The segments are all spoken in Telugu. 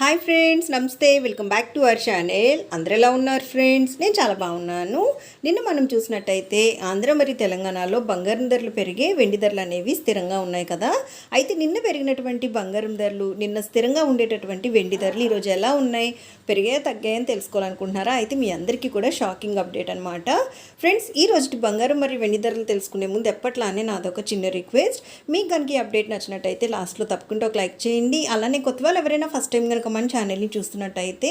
హాయ్ ఫ్రెండ్స్ నమస్తే. Welcome back to our channel. అందరు ఎలా ఉన్నారు ఫ్రెండ్స్? నేను చాలా బాగున్నాను. నిన్న మనం చూసినట్టయితే ఆంధ్ర మరియు తెలంగాణలో బంగారం ధరలు పెరిగే వెండి ధరలు అనేవి స్థిరంగా ఉన్నాయి కదా. అయితే నిన్న పెరిగినటువంటి బంగారం ధరలు నిన్న స్థిరంగా ఉండేటటువంటి వెండి ధరలు ఈరోజు ఎలా ఉన్నాయి? పెరిగాయా తగ్గాయని తెలుసుకోవాలనుకుంటున్నారా? అయితే మీ అందరికీ కూడా షాకింగ్ అప్డేట్ అనమాట ఫ్రెండ్స్ ఈ రోజు బంగారం మరియు వెండి ధరలు తెలుసుకునే ముందు ఎప్పట్లానే నాదొక చిన్న రిక్వెస్ట్. మీకు కనుక ఈ అప్డేట్ నచ్చినట్టయితే లాస్ట్లో తప్పకుండా ఒక లైక్ చేయండి. అలానే కొత్త వాళ్ళు ఎవరైనా ఫస్ట్ టైం కనుక మన ఛానల్ని చూస్తున్నట్టయితే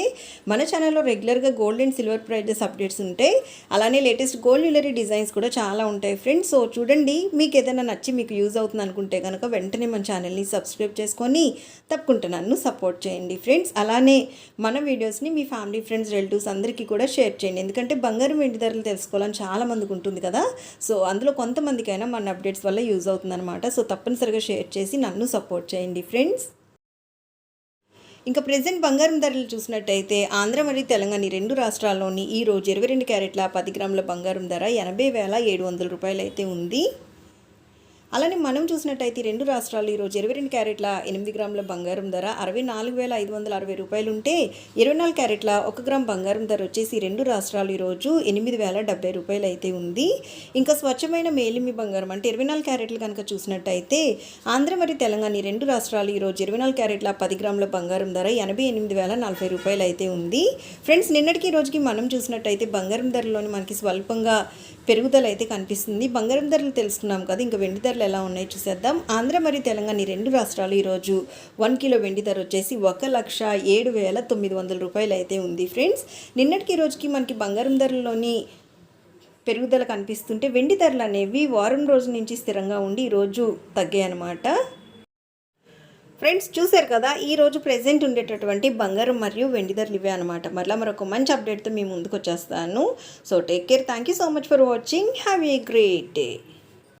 మన ఛానల్లో రెగ్యులర్గా gold and silver prices updates ఉంటాయి. అలానే లేటెస్ట్ గోల్డ్ జ్యువెలరీ డిజైన్స్ కూడా చాలా ఉంటాయి ఫ్రెండ్స్ సో చూడండి మీకు ఏదైనా నచ్చి మీకు యూజ్ అవుతుంది అనుకుంటే కనుక వెంటనే మన ఛానల్ని సబ్స్క్రైబ్ చేసుకొని తప్పకుండా నన్ను సపోర్ట్ చేయండి ఫ్రెండ్స్ అలానే మన వీడియోస్ని మీ ఫ్యామిలీ ఫ్రెండ్స్ రిలేటివ్స్ అందరికీ కూడా షేర్ చేయండి. ఎందుకంటే బంగారం వెండి ధరలు తెలుసుకోవాలని చాలా మందికి ఉంటుంది కదా. సో అందులో కొంతమందికైనా మన అప్డేట్స్ వల్ల యూజ్ అవుతుందన్నమాట. సో తప్పనిసరిగా షేర్ చేసి నన్ను సపోర్ట్ చేయండి ఫ్రెండ్స్ ఇంకా ప్రజెంట్ బంగారం ధరలు చూసినట్టయితే ఆంధ్ర మరియు తెలంగాణ ఈ రెండు రాష్ట్రాల్లోని ఈరోజు ఇరవై రెండు క్యారెట్ల పది గ్రాముల బంగారం ధర ఎనభై వేల ఏడు వందల రూపాయలు అయితే ఉంది. అలానే మనం చూసినట్టయితే రెండు రాష్ట్రాలు ఈరోజు ఇరవై రెండు క్యారెట్ల ఎనిమిది గ్రాముల బంగారం ధర అరవై నాలుగు వేల ఐదు వందల అరవై రూపాయలు ఉంటే ఇరవై నాలుగు క్యారెట్ల ఒక గ్రామ్ బంగారం ధర వచ్చేసి రెండు రాష్ట్రాలు ఈరోజు ఎనిమిది వేల డెబ్బై రూపాయలు అయితే ఉంది. ఇంకా స్వచ్ఛమైన మేలిమి బంగారం అంటే ఇరవై నాలుగు క్యారెట్లు కనుక చూసినట్టయితే ఆంధ్ర మరియు తెలంగాణ ఈ రెండు రాష్ట్రాలు ఈరోజు ఇరవై నాలుగు క్యారెట్ల పది గ్రాముల బంగారం ధర ఎనభై ఎనిమిది వేల నలభై రూపాయలు అయితే ఉంది. ఫ్రెండ్స్ నిన్నటికి రోజుకి మనం చూసినట్టయితే బంగారం ధరలోని మనకి స్వల్పంగా పెరుగుదల అయితే కనిపిస్తుంది. బంగారం ధరలు తెలుసుకున్నాం కదా ఇంకా వెండి ధరలు ఎలా ఉన్నాయో చూసేద్దాం. ఆంధ్ర మరియు తెలంగాణ ఈ రెండు రాష్ట్రాలు ఈరోజు వన్ కిలో వెండి ధర వచ్చేసి ఒక లక్ష ఏడు వేల తొమ్మిది వందల రూపాయలు అయితే ఉంది ఫ్రెండ్స్. నిన్నటికి రోజుకి మనకి బంగారం ధరల్లోని పెరుగుదల కనిపిస్తుంటే వెండి ధరలు అనేవి వారం రోజుల నుంచి స్థిరంగా ఉండి ఈరోజు తగ్గాయి అన్నమాట ఫ్రెండ్స్ చూశారు కదా ఈ రోజు ఉండేటటువంటి బంగారం మరియు వెండి ధరలు ఇవే అనమాట మరలా మరొక మంచి అప్డేట్తో మీ ముందుకు వచ్చేస్తాను. So take care thank you so much for watching have a great day